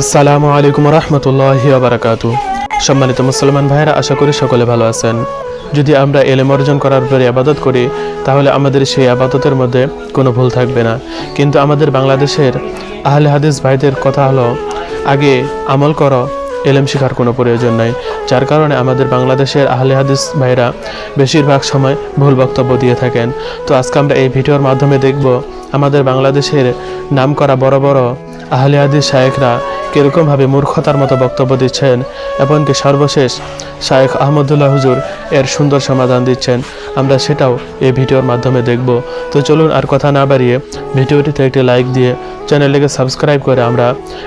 আসসালামু আলাইকুম রহমতুল্লাহ বারাকাতু সম্মানিত মুসলমান ভাইয়েরা, আশা করি সকলে ভালো আছেন। যদি আমরা এলেম অর্জন করার পরে আবাদত করি, তাহলে আমাদের সেই আবাদতের মধ্যে কোনো ভুল থাকবে না। কিন্তু আমাদের বাংলাদেশের আহলে হাদিস ভাইদের কথা হলো, আগে আমল করো, এলেম শেখার কোনো প্রয়োজন নাই। যার কারণে আমাদের বাংলাদেশের আহলে হাদিস ভাইরা বেশিরভাগ সময় ভুল বক্তব্য দিয়ে থাকেন। তো আজকে আমরা এই ভিডিওর মাধ্যমে দেখব, আমাদের বাংলাদেশের নাম করা বড় বড় আহলে শায়েখরা কীরকমভাবে মূর্খতার মতো বক্তব্য দিচ্ছেন, এমনকি সর্বশেষ শায়েখ আহমদুল্লাহ হুজুর এর সুন্দর সমাধান দিচ্ছেন। আমরা সেটাও এই ভিডিওর মাধ্যমে দেখব। তো চলুন আর কথা না বাড়িয়ে ভিডিওটিতে একটি লাইক দিয়ে চ্যানেলটিকে সাবস্ক্রাইব করে আমরা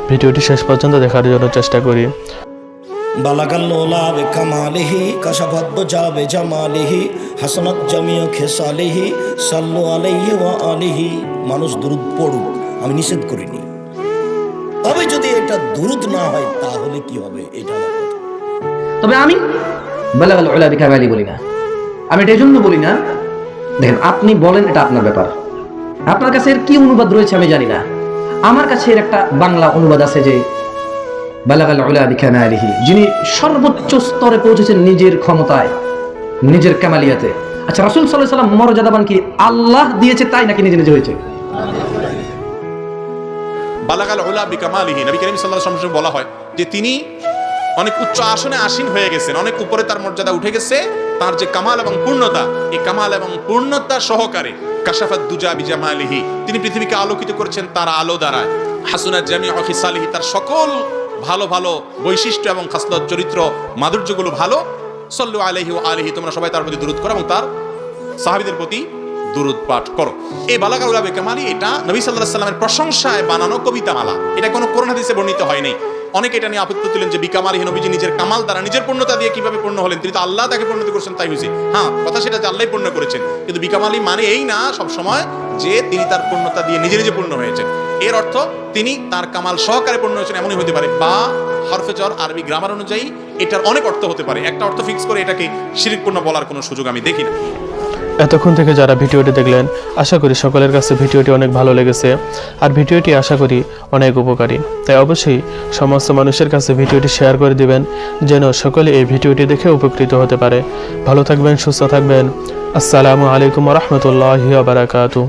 ভিডিওটি শেষ পর্যন্ত দেখার জন্য চেষ্টা করি। বালাগাল্লোলা বেকামালিহি কাশাভাত বজাবে জামালিহি, হাসনাত জামিও খেসালিহি, সাল্লু আলাইহি ও আলিহি। মানুষ দূর পড়ুক, আমি নিষেধ করিনি। তবে যদি এটা দুরুদ না হয়, তাহলে কি হবে? এটা তবে আমি বালাগাল উলা বিকামালি বলি না। আমি এটা জন্য বলি না, দেখেন, আপনি বলেন এটা আপনার ব্যাপার। আপনার কাছে এর কি অনুবাদ রয়েছে আমি জানি না। আমার কাছে এর একটা বাংলা অনুবাদ আছে যে, বালাগাল উলা বিকামালিহি যিনি সর্বোচ্চ স্তরে পৌঁছেছেন নিজের ক্ষমতায়, নিজের কামালিয়াতে। আচ্ছা রাসূল সাল্লাল্লাহু আলাইহি সাল্লাম মর্যাদাবান কি আল্লাহ দিয়েছে তাই নাকি নিজে নিজে হয়েছে? বালাকাল উলা বিকামালিহি, নবী করিম আলাইহি ওয়াসাল্লাম বলা হয় যে তিনি অনেক উচ্চ আসনে আসীন হয়ে গেছেন, অনেক উপরে তার মর্যাদা উঠে গেছে, তার যে কামাল এবং পূর্ণতা, এই কামাল এবং পূর্ণতা সহকারে কাশাফাত দুজা বিজামালিহি, তিনি পৃথিবীকে আলোকিত করেছেন তার আলো দ্বারা হাসুনাত জামিয়া খিসালিহি, তার সকল ভালো ভালো বৈশিষ্ট্য এবং খাসলত চরিত্র মাধুর্যগুলো ভালো। সল্লু আলাইহি ও আলিহি, তোমরা সবাই তার প্রতি দূরত করো এবং তার সাহাবীদের প্রতি দুরুদ পাঠ করো। এই বালাকা উলা বেকামালি এটা নবী আলাইহি সাল্লামের প্রশংসায় বানানো কবিতা মালা এটা কোনো কোরআন হাদিসে বর্ণিত হয়নি অনেকে এটা নিয়ে আপত্তি তুলেন যে বিকামালি নবীজি নিজের কামাল দ্বারা নিজের পূর্ণতা দিয়ে কীভাবে পূর্ণ হলেন? তিনি তো আল্লাহ তাকে পূর্ণতা করেছেন, তাই হয়েছে। হ্যাঁ কথা সেটা যে আল্লাহ পূর্ণ করেছেন। কিন্তু বিকামালি মানে এই না সব সময় যে তিনি তার পূর্ণতা দিয়ে নিজে নিজে পূর্ণ হয়েছেন। এর অর্থ তিনি তার কামাল সহকারে পূর্ণ হয়েছেন এমনই হতে পারে। বা হরফেজর আরবি গ্রামার অনুযায়ী এটার অনেক অর্থ হতে পারে। একটা অর্থ ফিক্স করে এটাকে শিরিকপূর্ণ বলার কোনো সুযোগ আমি দেখি না। এতক্ষণ থেকে যারা ভিডিওটি দেখলেন, আশা করি সকলের কাছে ভিডিওটি অনেক ভালো লেগেছে। আর ভিডিওটি আশা করি অনেক উপকারী। তাই অবশ্যই সমস্ত মানুষের কাছে ভিডিওটি শেয়ার করে দিবেন, যেন সকলে এই ভিডিওটি দেখে উপকৃত হতে পারে। ভালো থাকবেন, সুস্থ থাকবেন। আসসালামু আলাইকুম রহমতুল্লাহ বারাকাতু